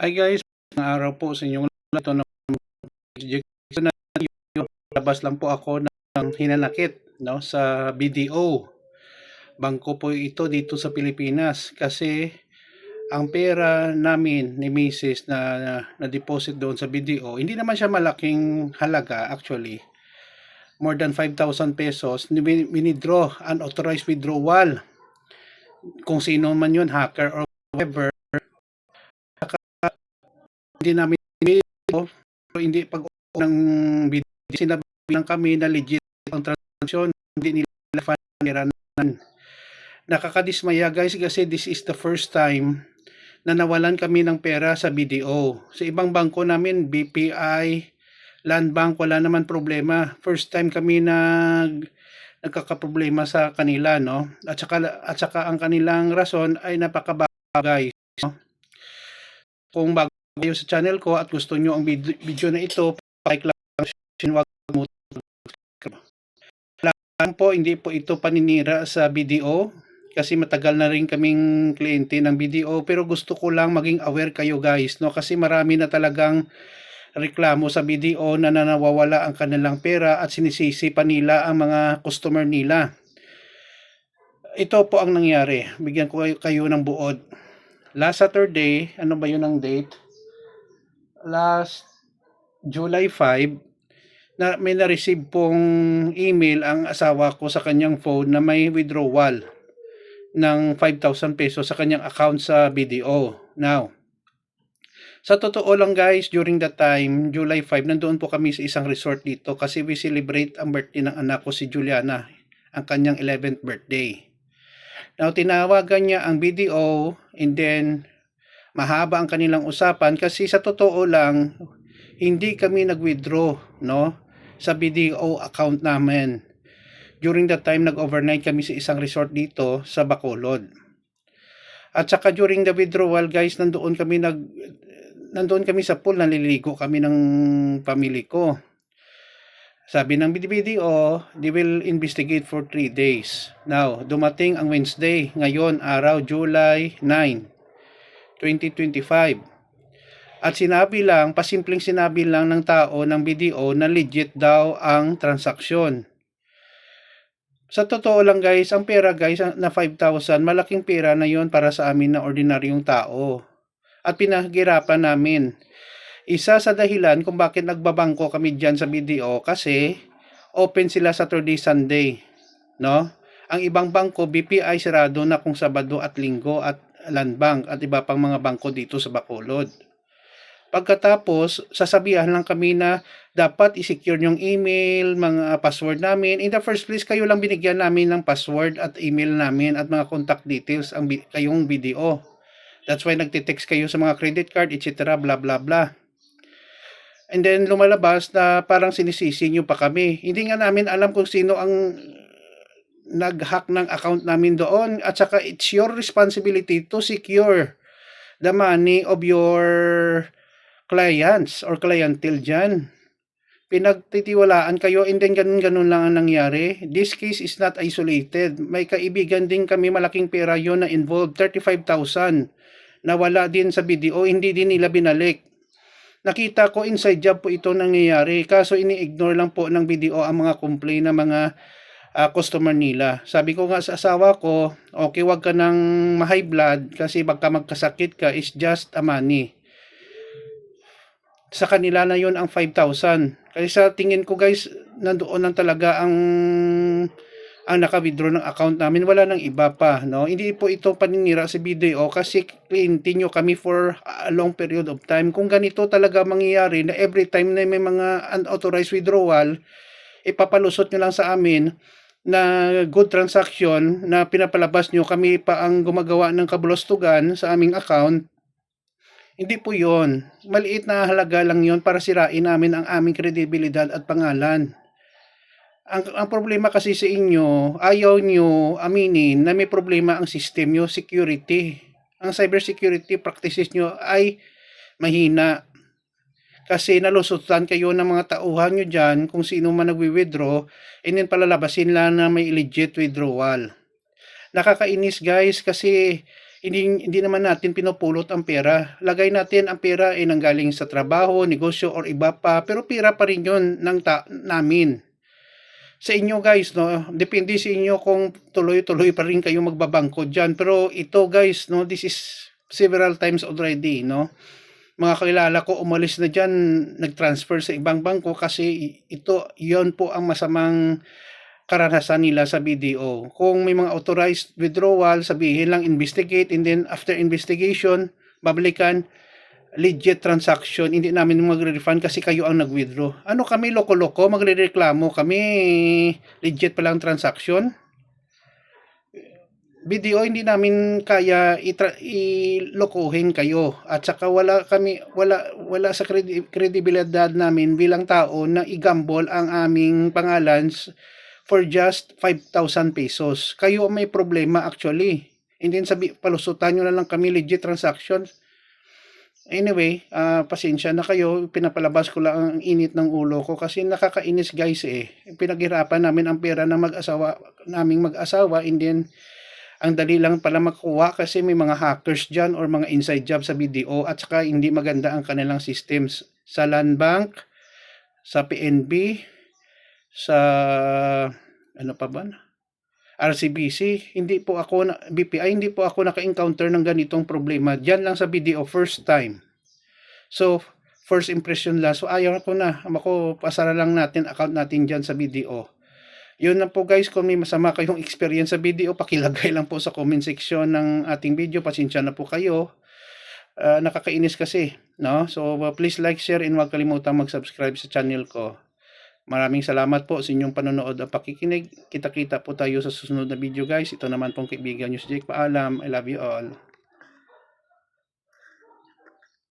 Hi guys, magandang araw po sa inyong lahat. Ito na na yung labas lang po ako ng hinanakit no sa BDO. Bangko po ito dito sa Pilipinas kasi ang pera namin ni Mrs. na na deposit doon sa BDO, hindi naman siya malaking halaga actually. More than 5,000 pesos, withdraw, unauthorized withdrawal. Kung sino man yun, hacker or whatever, hindi namin video, pero hindi pag ng video, sinabi lang kami na legit ang transaction, hindi nila paniranan. Nakakadismaya guys kasi this is the first time na nawalan kami ng pera sa BDO. Sa ibang bangko namin, BPI, Land Bank, wala naman problema. First time kami nag nagkakaproblema sa kanila, no? At saka, at saka ang kanilang rason ay napakabagay, no? Kung bago kayo sa channel ko at gusto nyo ang video, na ito, like lang, wag mo lang po, hindi po ito paninira sa BDO kasi matagal na rin kaming kliyente ng BDO pero gusto ko lang maging aware kayo guys no kasi marami na talagang reklamo sa BDO na nanawawala ang kanilang pera at sinisisi pa nila ang mga customer nila. Ito po ang nangyari. Bigyan ko kayo ng buod. Last Saturday, ano ba yun ang date? Last July 5 na may na-receive pong email ang asawa ko sa kanyang phone na may withdrawal ng 5,000 pesos sa kanyang account sa BDO. Now, sa totoo lang guys, during that time, July 5, nandoon po kami sa isang resort dito kasi we celebrate ang birthday ng anak ko si Juliana, ang kanyang 11th birthday. Now, tinawagan niya ang BDO and then mahaba ang kanilang usapan kasi sa totoo lang hindi kami nag-withdraw no sa BDO account namin. During that time nag-overnight kami sa isang resort dito sa Bacolod. At saka during the withdrawal guys nandoon kami nag nandoon kami sa pool naliligo kami ng pamilya ko. Sabi ng BDO, they will investigate for 3 days. Now, dumating ang Wednesday, ngayon araw July 9. 2025. At sinabi lang, pasimpleng sinabi lang ng tao ng BDO na legit daw ang transaksyon. Sa totoo lang guys, ang pera guys na 5,000, malaking pera na yon para sa amin na ordinaryong tao. At pinaghirapan namin. Isa sa dahilan kung bakit nagbabangko kami dyan sa BDO kasi open sila Saturday, Sunday. No? Ang ibang bangko, BPI sarado na kung Sabado at Linggo at Land Bank at iba pang mga bangko dito sa Bacolod. Pagkatapos, sasabihan lang kami na dapat i-secure yung email, mga password namin. In the first place, kayo lang binigyan namin ng password at email namin at mga contact details ang kayong video. That's why nagtitext kayo sa mga credit card, etc. bla bla bla. And then lumalabas na parang sinisisi nyo pa kami. Hindi nga namin alam kung sino ang nag-hack ng account namin doon at saka it's your responsibility to secure the money of your clients or clientele dyan. Pinagtitiwalaan kayo and then ganun-ganun lang ang nangyari. This case is not isolated. May kaibigan din kami malaking pera yon na involved 35,000 na wala din sa BDO, hindi din nila binalik. Nakita ko inside job po ito nangyayari kaso ini-ignore lang po ng BDO ang mga complaint na mga uh, customer nila. Sabi ko nga sa asawa ko, okay wag ka nang ma-high blood kasi baka magkasakit ka is just a money. Sa kanila na yon ang 5,000. Kasi sa tingin ko guys, nandoon lang talaga ang ang naka-withdraw ng account namin, wala nang iba pa, no? Hindi po ito paninira sa video kasi nyo kami for a long period of time. Kung ganito talaga mangyayari na every time na may mga unauthorized withdrawal, ipapalusot nyo lang sa amin, na good transaction na pinapalabas nyo, kami pa ang gumagawa ng kabulustugan sa aming account, hindi po yon. Maliit na halaga lang yon para sirain namin ang aming kredibilidad at pangalan. Ang, ang problema kasi sa inyo, ayaw nyo aminin na may problema ang system nyo, security. Ang cybersecurity practices nyo ay mahina kasi nalusutan kayo ng mga tauhan nyo dyan kung sino man nagwi-withdraw and then palalabasin lang na may legit withdrawal. Nakakainis guys kasi hindi, hindi naman natin pinupulot ang pera. Lagay natin ang pera ay nanggaling sa trabaho, negosyo, or iba pa. Pero pera pa rin yun ng ta- namin. Sa inyo guys, no, depende sa inyo kung tuloy-tuloy pa rin kayo magbabangko dyan. Pero ito guys, no, this is several times already, no. Mga kakilala ko umalis na dyan, nag-transfer sa ibang bangko kasi ito, yon po ang masamang karanasan nila sa BDO. Kung may mga authorized withdrawal, sabihin lang investigate and then after investigation, babalikan legit transaction, hindi namin magre-refund kasi kayo ang nag-withdraw. Ano kami, loko-loko, magre-reklamo kami, legit pa lang transaction? BDO, hindi namin kaya ilokohin kayo. At saka wala kami, wala, wala sa credi- kredibilidad namin bilang tao na igambol ang aming pangalan for just 5,000 pesos. Kayo ang may problema actually. And then sabi, palusutan nyo na lang kami legit transactions. Anyway, ah, pasensya na kayo. Pinapalabas ko lang ang init ng ulo ko kasi nakakainis guys eh. Pinaghirapan namin ang pera ng mag-asawa, naming mag-asawa and then ang dali lang pala makuha kasi may mga hackers dyan or mga inside job sa BDO at saka hindi maganda ang kanilang systems sa Land Bank, sa PNB, sa ano pa ba? RCBC, hindi po ako na, BPI, hindi po ako naka-encounter ng ganitong problema. Diyan lang sa BDO, first time. So, first impression lang. So, ayaw ko na. Ako, pasara lang natin, account natin dyan sa BDO. Yun na po guys, kung may masama kayong experience sa video, pakilagay lang po sa comment section ng ating video. Pasensya na po kayo. Ah, nakakainis kasi, no? So, uh, please like, share, and huwag kalimutang mag-subscribe sa channel ko. Maraming salamat po sa inyong panonood at pakikinig. Kita-kita po tayo sa susunod na video guys. Ito naman pong kaibigan nyo si Jake. Paalam. I love you all.